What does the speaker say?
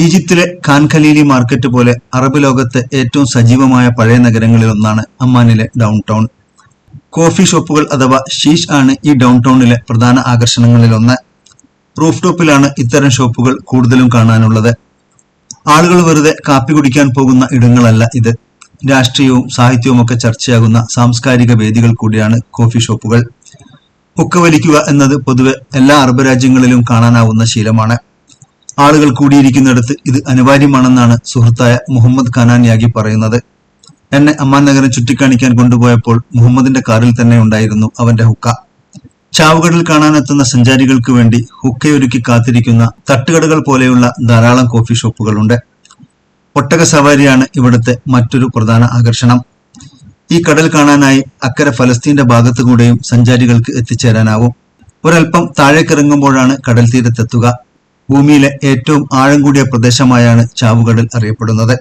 ഈജിപ്തിലെ Khan Khalili market പോലെ Arab ലോകത്തെ ഏറ്റവും സജീവമായ പഴയ നഗരങ്ങളിൽ ഒന്നാണ് അമ്മാനിലെ ഡൗൺ ടൗൺ കോഫി ഷോപ്പുകൾ അഥവാ ഷീഷ് ആണ് ഈ ഡൗൺ ടൗണിലെ പ്രധാന ആകർഷണങ്ങളിലൊന്ന് റൂഫ് ടോപ്പിലാണ് ഇത്തരം ഷോപ്പുകൾ കൂടുതലും കാണാനുള്ളത്. ആളുകൾ വെറുതെ കാപ്പി കുടിക്കാൻ പോകുന്ന ഇടങ്ങളല്ല ഇത്. രാഷ്ട്രീയവും സാഹിത്യവും ഒക്കെ ചർച്ചയാകുന്ന സാംസ്കാരിക വേദികൾ കൂടിയാണ് കോഫി ഷോപ്പുകൾ ഹുക്ക വലിക്കുക എന്നത് പൊതുവെ എല്ലാ അറബ് രാജ്യങ്ങളിലും കാണാനാവുന്ന ശീലമാണ്. ആളുകൾ കൂടിയിരിക്കുന്നിടത്ത് ഇത് അനിവാര്യമാണെന്നാണ് സുഹൃത്തായ മുഹമ്മദ് ഖനാൻ യാഗി പറയുന്നത്. എന്നെ അമ്മാൻ നഗരം ചുറ്റിക്കാണിക്കാൻ കൊണ്ടുപോയപ്പോൾ മുഹമ്മദിന്റെ കാറിൽ തന്നെ ഉണ്ടായിരുന്നു അവന്റെ ഹുക്ക. ചാവുകടൽ കാണാനെത്തുന്ന സഞ്ചാരികൾക്ക് വേണ്ടി ഹുക്കയൊരുക്കി കാത്തിരിക്കുന്ന തട്ടുകടകൾ പോലെയുള്ള ധാരാളം കോഫി ഷോപ്പുകളുണ്ട്. ഒട്ടക സവാരിയാണ് ഇവിടുത്തെ മറ്റൊരു പ്രധാന ആകർഷണം. ഈ കടൽ കാണാനായി അക്കരെ ഫലസ്തീന്റെ ഭാഗത്തുകൂടെയും സഞ്ചാരികൾക്ക് എത്തിച്ചേരാനാവും. ഒരൽപ്പം താഴേക്കിറങ്ങുമ്പോഴാണ് കടൽ തീരത്തെത്തുക ഭൂമിയിലെ ഏറ്റവും ആഴം കൂടിയ പ്രദേശമായാണ് ചാവുകടൽ അറിയപ്പെടുന്നത്.